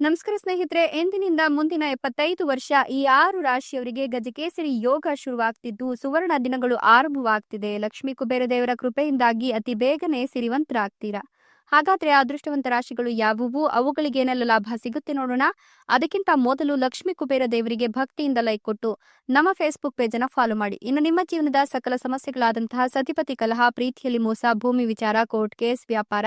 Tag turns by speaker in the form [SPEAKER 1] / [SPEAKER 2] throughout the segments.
[SPEAKER 1] ನಮಸ್ಕಾರ ಸ್ನೇಹಿತರೆ, ಎಂದಿನಿಂದ ಮುಂದಿನ ಎಪ್ಪತ್ತೈದು ವರ್ಷ ಈ ಆರು ರಾಶಿಯವರಿಗೆ ಗಜಕೇಸರಿ ಯೋಗ ಶುರುವಾಗ್ತಿದ್ದು, ಸುವರ್ಣ ದಿನಗಳು ಆರಂಭವಾಗ್ತಿದೆ. ಲಕ್ಷ್ಮೀ ಕುಬೇರ ದೇವರ ಕೃಪೆಯಿಂದಾಗಿ ಅತಿ ಬೇಗನೆ ಸಿರಿವಂತರಾಗ್ತೀರಾ? ಹಾಗಾದ್ರೆ ಅದೃಷ್ಟವಂತ ರಾಶಿಗಳು ಯಾವುವು? ಅವುಗಳಿಗೆ ಏನೆಲ್ಲ ಲಾಭ ಸಿಗುತ್ತೆ ನೋಡೋಣ. ಅದಕ್ಕಿಂತ ಮೊದಲು ಲಕ್ಷ್ಮೀ ಕುಬೇರ ದೇವರಿಗೆ ಭಕ್ತಿಯಿಂದ ಲೈಕ್ ಕೊಟ್ಟು ನಮ್ಮ ಫೇಸ್ಬುಕ್ ಪೇಜ್ ಅನ್ನ ಫಾಲೋ ಮಾಡಿ. ಇನ್ನು ನಿಮ್ಮ ಜೀವನದ ಸಕಲ ಸಮಸ್ಯೆಗಳಾದಂತಹ ಸತಿಪತಿ ಕಲಹ, ಪ್ರೀತಿಯಲ್ಲಿ ಮೋಸ, ಭೂಮಿ ವಿಚಾರ ಕೋರ್ಟ್ ಕೇಸ್ ವ್ಯಾಪಾರ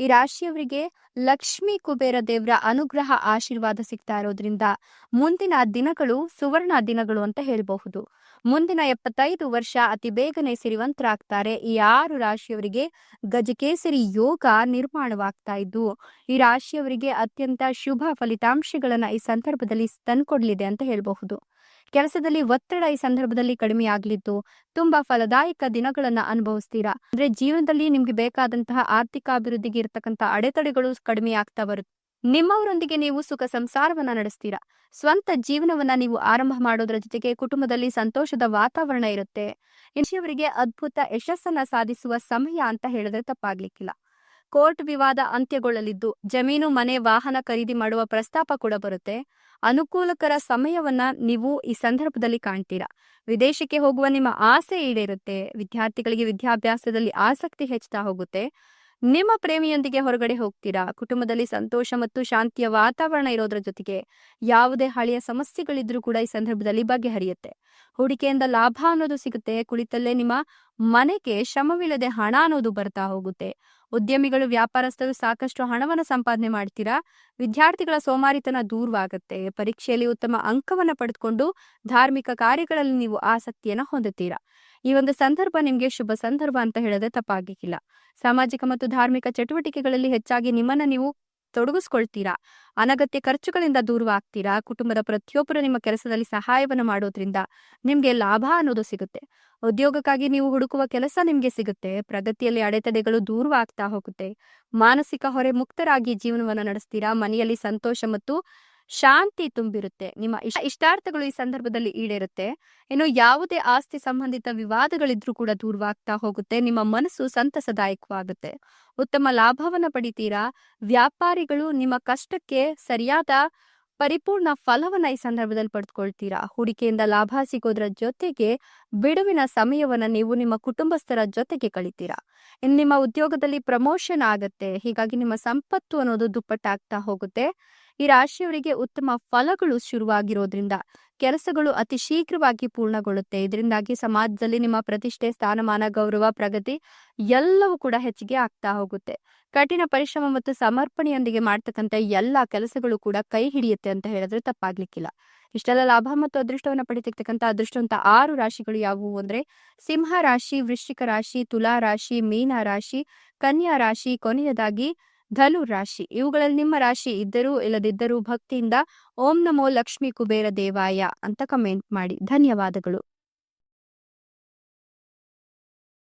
[SPEAKER 1] ಈ ರಾಶಿಯವರಿಗೆ ಲಕ್ಷ್ಮಿ ಕುಬೇರ ದೇವರ ಅನುಗ್ರಹ ಆಶೀರ್ವಾದ ಸಿಗ್ತಾ ಇರೋದ್ರಿಂದ ಮುಂದಿನ ದಿನಗಳು ಸುವರ್ಣ ದಿನಗಳು ಅಂತ ಹೇಳಬಹುದು. ಮುಂದಿನ ಎಪ್ಪತ್ತೈದು ವರ್ಷ ಅತಿ ಬೇಗನೆ ಸಿರಿವಂತರಾಗ್ತಾರೆ. ಈ ಆರು ರಾಶಿಯವರಿಗೆ ಗಜಕೇಸರಿ ಯೋಗ ನಿರ್ಮಾಣವಾಗ್ತಾ ಇದ್ದು, ಈ ರಾಶಿಯವರಿಗೆ ಅತ್ಯಂತ ಶುಭ ಫಲಿತಾಂಶಗಳನ್ನ ಈ ಸಂದರ್ಭದಲ್ಲಿ ತಂದ್ಕೊಡ್ಲಿದೆ ಅಂತ ಹೇಳಬಹುದು. ಕೆಲಸದಲ್ಲಿ ಒತ್ತಡ ಈ ಸಂದರ್ಭದಲ್ಲಿ ಕಡಿಮೆ ಆಗ್ಲಿದ್ದು ತುಂಬಾ ಫಲದಾಯಕ ದಿನಗಳನ್ನ ಅನುಭವಿಸ್ತೀರಾ? ಅಂದ್ರೆ ಜೀವನದಲ್ಲಿ ನಿಮ್ಗೆ ಬೇಕಾದಂತಹ ಆರ್ಥಿಕ ಅಭಿವೃದ್ಧಿಗೆ ಇರತಕ್ಕಂತ ಅಡೆತಡೆಗಳು ಕಡಿಮೆ ಆಗ್ತಾ ಬರುತ್ತೆ ನಿಮ್ಮವರೊಂದಿಗೆ ನೀವು ಸುಖ ಸಂಸಾರವನ್ನ ನಡೆಸ್ತೀರಾ? ಸ್ವಂತ ಜೀವನವನ್ನ ನೀವು ಆರಂಭ ಮಾಡೋದ್ರ ಜೊತೆಗೆ ಕುಟುಂಬದಲ್ಲಿ ಸಂತೋಷದ ವಾತಾವರಣ ಇರುತ್ತೆ. ಅವರಿಗೆ ಅದ್ಭುತ ಯಶಸ್ಸನ್ನ ಸಾಧಿಸುವ ಸಮಯ ಅಂತ ಹೇಳಿದ್ರೆ ತಪ್ಪಾಗ್ಲಿಕ್ಕಿಲ್ಲ. ಕೋರ್ಟ್ ವಿವಾದ ಅಂತ್ಯಗೊಳ್ಳಲಿದ್ದು, ಜಮೀನು, ಮನೆ, ವಾಹನ ಖರೀದಿ ಮಾಡುವ ಪ್ರಸ್ತಾಪ ಕೂಡ ಬರುತ್ತೆ. ಅನುಕೂಲಕರ ಸಮಯವನ್ನ ನೀವು ಈ ಸಂದರ್ಭದಲ್ಲಿ ಕಾಣ್ತೀರಾ? ವಿದೇಶಕ್ಕೆ ಹೋಗುವ ನಿಮ್ಮ ಆಸೆ ಈಡೇರುತ್ತೆ, ವಿದ್ಯಾರ್ಥಿಗಳಿಗೆ ವಿದ್ಯಾಭ್ಯಾಸದಲ್ಲಿ ಆಸಕ್ತಿ ಹೆಚ್ಚುತ್ತಾ ಹೋಗುತ್ತೆ. ನಿಮ್ಮ ಪ್ರೇಮಿಯೊಂದಿಗೆ ಹೊರಗಡೆ ಹೋಗ್ತೀರಾ? ಕುಟುಂಬದಲ್ಲಿ ಸಂತೋಷ ಮತ್ತು ಶಾಂತಿಯ ವಾತಾವರಣ ಇರೋದ್ರ ಜೊತೆಗೆ ಯಾವುದೇ ಹಳೆಯ ಸಮಸ್ಯೆಗಳಿದ್ರೂ ಕೂಡ ಈ ಸಂದರ್ಭದಲ್ಲಿ ಬಗೆಹರಿಯುತ್ತೆ. ಹೂಡಿಕೆಯಿಂದ ಲಾಭ ಅನ್ನೋದು ಸಿಗುತ್ತೆ, ಕುಳಿತಲ್ಲೇ ನಿಮ್ಮ ಮನೆಗೆ ಶ್ರಮವಿಲ್ಲದೆ ಹಣ ಅನ್ನೋದು ಬರ್ತಾ ಹೋಗುತ್ತೆ. ಉದ್ಯಮಿಗಳು, ವ್ಯಾಪಾರಸ್ಥರು ಸಾಕಷ್ಟು ಹಣವನ್ನು ಸಂಪಾದನೆ ಮಾಡ್ತೀರಾ? ವಿದ್ಯಾರ್ಥಿಗಳ ಸೋಮಾರಿತನ ದೂರವಾಗುತ್ತೆ. ಪರೀಕ್ಷೆಯಲ್ಲಿ ಉತ್ತಮ ಅಂಕವನ್ನು ಪಡೆದುಕೊಂಡು ಧಾರ್ಮಿಕ ಕಾರ್ಯಗಳಲ್ಲಿ ನೀವು ಆಸಕ್ತಿಯನ್ನು ಹೊಂದುತ್ತೀರಾ? ಈ ಒಂದು ಸಂದರ್ಭ ನಿಮಗೆ ಶುಭ ಸಂದರ್ಭ ಅಂತ ಹೇಳದೆ ತಪ್ಪಾಗಿಕ್ಕಿಲ್ಲ. ಸಾಮಾಜಿಕ ಮತ್ತು ಧಾರ್ಮಿಕ ಚಟುವಟಿಕೆಗಳಲ್ಲಿ ಹೆಚ್ಚಾಗಿ ನಿಮ್ಮನ್ನ ನೀವು ತೊಡಗಿಸ್ಕೊಳ್ತೀರಾ? ಅನಗತ್ಯ ಖರ್ಚುಗಳಿಂದ ದೂರವಾಗ್ತೀರಾ? ಕುಟುಂಬದ ಪ್ರತಿಯೊಬ್ಬರು ನಿಮ್ಮ ಕೆಲಸದಲ್ಲಿ ಸಹಾಯವನ್ನು ಮಾಡೋದ್ರಿಂದ ನಿಮ್ಗೆ ಲಾಭ ಅನ್ನೋದು ಸಿಗುತ್ತೆ. ಉದ್ಯೋಗಕ್ಕಾಗಿ ನೀವು ಹುಡುಕುವ ಕೆಲಸ ನಿಮ್ಗೆ ಸಿಗುತ್ತೆ. ಪ್ರಗತಿಯಲ್ಲಿ ಅಡೆತಡೆಗಳು ದೂರವಾಗ್ತಾ ಹೋಗುತ್ತೆ. ಮಾನಸಿಕ ಹೊರೆ ಮುಕ್ತರಾಗಿ ಜೀವನವನ್ನು ನಡೆಸ್ತೀರಾ? ಮನೆಯಲ್ಲಿ ಸಂತೋಷ ಮತ್ತು ಶಾಂತಿ ತುಂಬಿರುತ್ತೆ. ನಿಮ್ಮ ಇಷ್ಟ, ಇಷ್ಟಾರ್ಥಗಳು ಈ ಸಂದರ್ಭದಲ್ಲಿ ಈಡೇರುತ್ತೆ. ಏನು ಯಾವುದೇ ಆಸ್ತಿ ಸಂಬಂಧಿತ ವಿವಾದಗಳಿದ್ರೂ ಕೂಡ ದೂರವಾಗ್ತಾ ಹೋಗುತ್ತೆ. ನಿಮ್ಮ ಮನಸ್ಸು ಸಂತಸದಾಯಕವಾಗುತ್ತೆ. ಉತ್ತಮ ಲಾಭವನ್ನ ಪಡಿತೀರಾ? ವ್ಯಾಪಾರಿಗಳು ನಿಮ್ಮ ಕಷ್ಟಕ್ಕೆ ಸರಿಯಾದ ಪರಿಪೂರ್ಣ ಫಲವನ್ನ ಈ ಸಂದರ್ಭದಲ್ಲಿ ಪಡೆದುಕೊಳ್ತೀರಾ? ಹೂಡಿಕೆಯಿಂದ ಲಾಭ ಸಿಗೋದ್ರ ಜೊತೆಗೆ ಬಿಡುವಿನ ಸಮಯವನ್ನ ನೀವು ನಿಮ್ಮ ಕುಟುಂಬಸ್ಥರ ಜೊತೆಗೆ ಕಳಿತೀರಾ? ಇನ್ನು ನಿಮ್ಮ ಉದ್ಯೋಗದಲ್ಲಿ ಪ್ರಮೋಷನ್ ಆಗತ್ತೆ, ಹೀಗಾಗಿ ನಿಮ್ಮ ಸಂಪತ್ತು ಅನ್ನೋದು ದುಪ್ಪಟ್ಟಾಗ್ತಾ ಹೋಗುತ್ತೆ. ಈ ರಾಶಿಯವರಿಗೆ ಉತ್ತಮ ಫಲಗಳು ಶುರುವಾಗಿರೋದ್ರಿಂದ ಕೆಲಸಗಳು ಅತಿ ಶೀಘ್ರವಾಗಿ ಪೂರ್ಣಗೊಳ್ಳುತ್ತೆ. ಇದರಿಂದಾಗಿ ಸಮಾಜದಲ್ಲಿ ನಿಮ್ಮ ಪ್ರತಿಷ್ಠೆ, ಸ್ಥಾನಮಾನ, ಗೌರವ, ಪ್ರಗತಿ ಎಲ್ಲವೂ ಕೂಡ ಹೆಚ್ಚಿಗೆ ಆಗ್ತಾ ಹೋಗುತ್ತೆ. ಕಠಿಣ ಪರಿಶ್ರಮ ಮತ್ತು ಸಮರ್ಪಣೆಯೊಂದಿಗೆ ಮಾಡ್ತಕ್ಕಂಥ ಎಲ್ಲಾ ಕೆಲಸಗಳು ಕೂಡ ಕೈ ಹಿಡಿಯುತ್ತೆ ಅಂತ ಹೇಳಿದ್ರೆ ತಪ್ಪಾಗ್ಲಿಕ್ಕಿಲ್ಲ. ಇಷ್ಟೆಲ್ಲ ಲಾಭ ಮತ್ತು ಅದೃಷ್ಟವನ್ನ ಪಡಿತಿರ್ತಕ್ಕಂಥ ಅದೃಷ್ಟವಂತ ಆರು ರಾಶಿಗಳು ಯಾವುವು ಅಂದ್ರೆ ಸಿಂಹ ರಾಶಿ, ವೃಶ್ಚಿಕ ರಾಶಿ, ತುಲಾ ರಾಶಿ, ಮೀನ ರಾಶಿ, ಕನ್ಯಾ ರಾಶಿ, ಕೊನೆಯದಾಗಿ ಧನು ರಾಶಿ. ಇವುಗಳಲ್ಲಿ ನಿಮ್ಮ ರಾಶಿ ಇದ್ದರೂ ಇಲ್ಲದಿದ್ದರೂ ಭಕ್ತಿಯಿಂದ ಓಂ ನಮೋ ಲಕ್ಷ್ಮೀ ಕುಬೇರ ದೇವಾಯ ಅಂತ ಕಮೆಂಟ್ ಮಾಡಿ. ಧನ್ಯವಾದಗಳು.